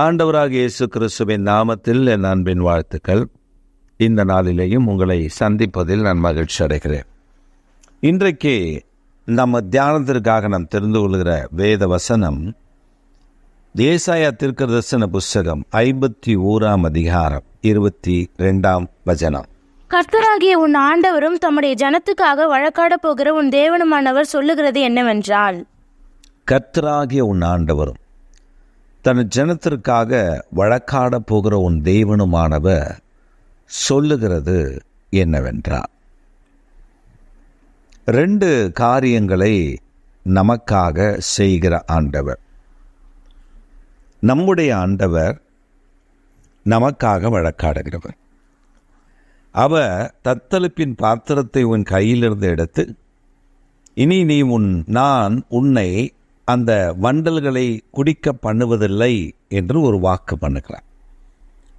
ஆண்டவராக இயேசு கிறிஸ்துவின் நாமத்தில் என் அன்பின் வாழ்த்துக்கள். இந்த நாளிலேயும் உங்களை சந்திப்பதில் நான் மகிழ்ச்சி அடைகிறேன். இன்றைக்கு நம்ம தியானத்திற்காக நாம் தெரிந்து கொள்கிற வேத வசனம் தேசாயா தீர்க்கதர்சன புஸ்தகம் ஐம்பத்தி ஓராம் அதிகாரம் இருபத்தி ரெண்டாம் வசனம். கர்த்தராகிய உன் ஆண்டவரும் தம்முடைய ஜனத்துக்காக வழக்காட போகிற உன் தேவனுமானவர் சொல்லுகிறது என்னவென்றால் கர்த்தராகிய உன் ஆண்டவரும் தன் ஜனத்திற்காக வழக்காட போகிற உன் தேவனுமானவர் சொல்லுகிறது என்னவென்றார் ரெண்டு காரியங்களை நமக்காக செய்கிற ஆண்டவர். நம்முடைய ஆண்டவர் நமக்காக வழக்காடுகிறவர். அவர் தத்தளிப்பின் பாத்திரத்தை உன் கையிலிருந்து எடுத்து இனி நீ உன் நான் உன்னை அந்த வண்டல்களை குடிக்க பண்ணுவதில்லை என்று ஒரு வாக்கு பண்ணுகிறார்.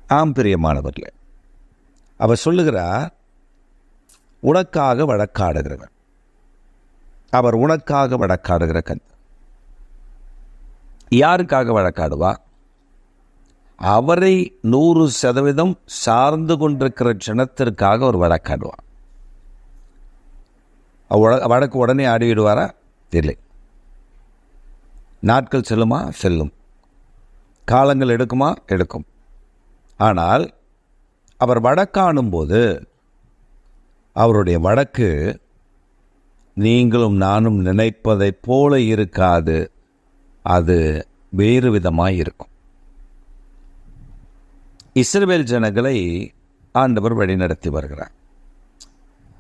ஆம் பிரியமானவர்களே. அவர் சொல்லுகிறார் உனக்காக வழக்காடுகிறவர். அவர் உனக்காக வழக்காடுகிற கண். யாருக்காக வழக்காடுவா? அவரை நூறு சதவீதம் சார்ந்து கொண்டிருக்கிற ஜனத்திற்காக அவர் வழக்காடுவார். வழக்கு உடனே ஆடிவிடுவாரா? இல்லை. நாட்கள் செல்லுமா? செல்லும். காலங்கள் எடுக்குமா? எடுக்கும். ஆனால் அவர் வழக்காணும் போது அவருடைய வடக்கு நீங்களும் நானும் நினைப்பதைப் போல இருக்காது. அது வேறு விதமாக இருக்கும். இஸ்ரேல் ஜனங்களை ஆண்டவர் வழிநடத்தி வருகிறார்.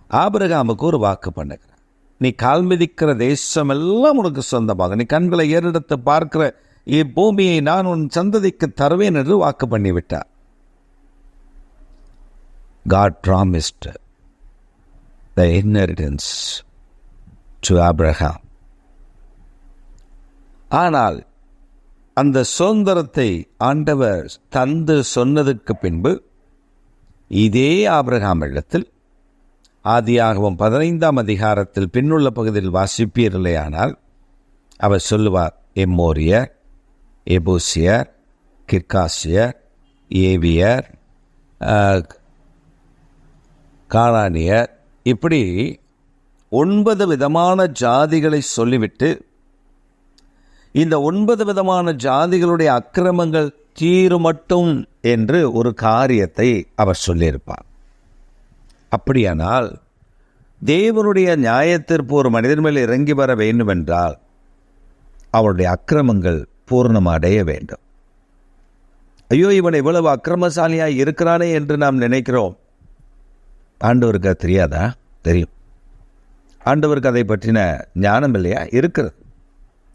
ஆபிரகாமுக்கு ஒரு வாக்கு பண்ணுகிறார். நீ கால் மிதிக்கிற தேசம் எல்லாம் உனக்கு சொந்தமாக. நீ கண்களை ஏறெடுத்து பார்க்கிற இப்பூமியை நான் உன் சந்ததிக்கு தருவேன் என்று வாக்கு பண்ணிவிட்டார் God promised the inheritance to Abraham ஆனால் அந்த சுதந்திரத்தை ஆண்டவர் தந்து சொன்னதுக்கு பின்பு இதே ஆபிரகாம் இடத்தில் ஆதியாகவும் பதினைந்தாம் அதிகாரத்தில் பின்னுள்ள பகுதியில் வாசிப்பீர்களேயானால் அவர் சொல்லுவார் எம்மோரியர் எபூசியர் கிர்காசியர் ஏவியர் ஆஹ், கானானியர். இப்படி ஒன்பது விதமான ஜாதிகளை சொல்லிவிட்டு இந்த ஒன்பது விதமான ஜாதிகளுடைய அக்கிரமங்கள் தீருமட்டும் என்று ஒரு காரியத்தை அவர் சொல்லியிருப்பார். அப்படியானால் தேவனுடைய நியாயத்திற்பு ஒரு மனிதன் மேல் இறங்கி வர வேண்டுமென்றால் அவருடைய அக்கிரமங்கள் பூர்ணம் அடைய வேண்டும். ஐயோ இவன் இவ்வளவு அக்கிரமசாலியாக இருக்கிறானே என்று நாம் நினைக்கிறோம். ஆண்டவருக்கு அது தெரியாதா? தெரியும். ஆண்டவருக்கு அதை பற்றின ஞானம் இல்லையா? இருக்கிறது.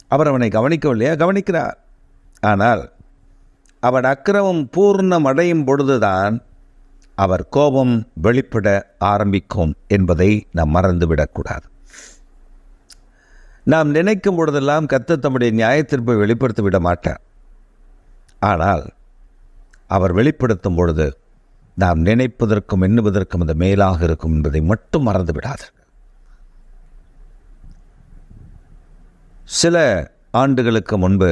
அவர் அவனை கவனிக்கவில்லையா? கவனிக்கிறார். ஆனால் அவன் அக்கிரமம் பூர்ணம் அடையும் பொழுதுதான் அவர் கோபம் வெளிப்பட ஆரம்பிக்கும் என்பதை நாம் மறந்துவிடக்கூடாது. நாம் நினைக்கும் பொழுதெல்லாம் கத்து தம்முடைய நியாயத்திற்பை வெளிப்படுத்தி விட மாட்டார். ஆனால் அவர் வெளிப்படுத்தும் பொழுது நாம் நினைப்பதற்கும் எண்ணுவதற்கும் அது மேலாக இருக்கும் என்பதை மட்டும் மறந்து விடாது சில ஆண்டுகளுக்கு முன்பு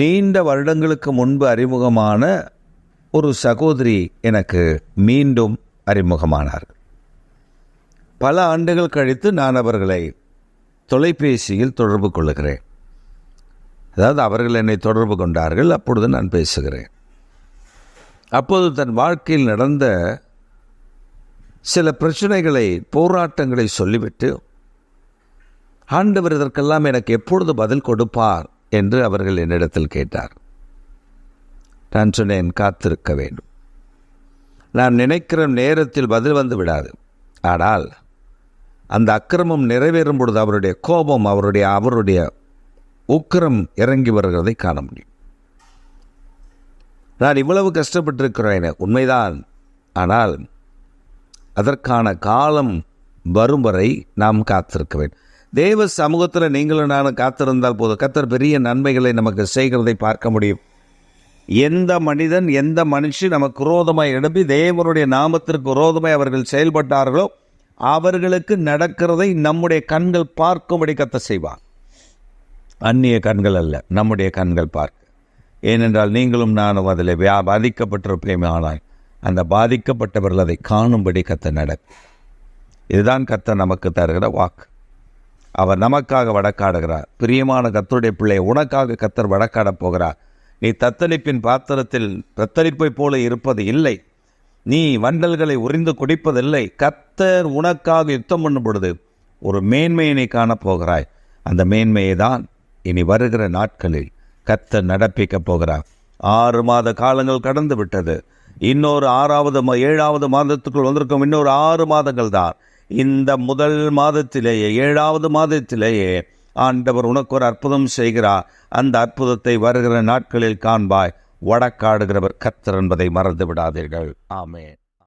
நீண்ட வருடங்களுக்கு முன்பு அறிமுகமான ஒரு சகோதரி எனக்கு மீண்டும் அறிமுகமானார். பல ஆண்டுகள் கழித்து நான் அவர்களை தொலைபேசியில் தொடர்பு கொள்ளுகிறேன். அதாவது அவர்கள் என்னை தொடர்பு கொண்டார்கள் அப்பொழுது நான் பேசுகிறேன். அப்போது தன் வாழ்க்கையில் நடந்த சில பிரச்சனைகளை போராட்டங்களை சொல்லிவிட்டு ஆண்டவர் இதற்கெல்லாம் எனக்கு எப்பொழுது பதில் கொடுப்பார் என்று அவர்கள் என்னிடத்தில் கேட்டார். நான் சொன்னேன் காத்திருக்க வேண்டும். நான் நினைக்கிற நேரத்தில் பதில் வந்து விடாது. ஆனால் அந்த அக்கிரமம் நிறைவேறும் பொழுது அவருடைய கோபம் அவருடைய அவருடைய உக்கிரம் இறங்கி வருகிறதை காண முடியும். நான் இவ்வளவு கஷ்டப்பட்டிருக்கிறேன் உண்மைதான். ஆனால் அதற்கான காலம் வரும் வரை நாம் காத்திருக்க வேண்டும். தேவ சமூகத்தில் நீங்களும் நானும் காத்திருந்தால் போதும். கத்தர் பெரிய நன்மைகளை நமக்கு செய்கிறதை பார்க்க முடியும். எந்த மனிதன் எந்த மனுஷன் நமக்கு விரோதமாய் எழுப்பி தேவனுடைய நாமத்திற்கு விரோதமாய் அவர்கள் செயல்பட்டார்களோ அவர்களுக்கு நடக்கிறதை நம்முடைய கண்கள் பார்க்கும்படி கத்த செய்வார். அந்நிய கண்கள் அல்ல நம்முடைய கண்கள் பார்க்க. ஏனென்றால் நீங்களும் நானும் அதில் வியா பாதிக்கப்பட்டிருப்பேன் ஆனால் அந்த பாதிக்கப்பட்டவர்கள் அதை காணும்படி கத்த நடக்கும். இதுதான் கத்த நமக்கு தருகிற வாக்கு. அவர் நமக்காக வடக்காடுகிறார் பிரியமான கத்தருடைய பிள்ளை உனக்காக கத்தர் வடக்காடப் போகிறார். நீ தத்தளிப்பின் பாத்திரத்தில் தத்தளிப்பைப் போல இருப்பது இல்லை. நீ வண்டல்களை உறிந்து குடிப்பதில்லை. கத்தர் உனக்காக யுத்தம் பண்ணும் பொழுது ஒரு மேன்மையை நீ காணப் போகிறாய். அந்த மேன்மையை தான் இனி வருகிற நாட்களில் கத்தர் நடப்பிக்கப் போகிறார். ஆறு மாத காலங்கள் கடந்து விட்டது. இன்னொரு ஆறாவது மா- ஏழாவது மாதத்துக்குள் வந்திருக்கும் இன்னொரு ஆறு மாதங்கள் தான். இந்த முதல் மாதத்திலேயே ஏழாவது மாதத்திலேயே ஆண்டவர் உனக்கு ஒரு அற்புதம் செய்கிறார் அந்த அற்புதத்தை வருகிற நாட்களில் காண்பாய். வடக்காடுகிறவர் கத்தர் என்பதை மறந்து விடாதீர்கள் ஆமே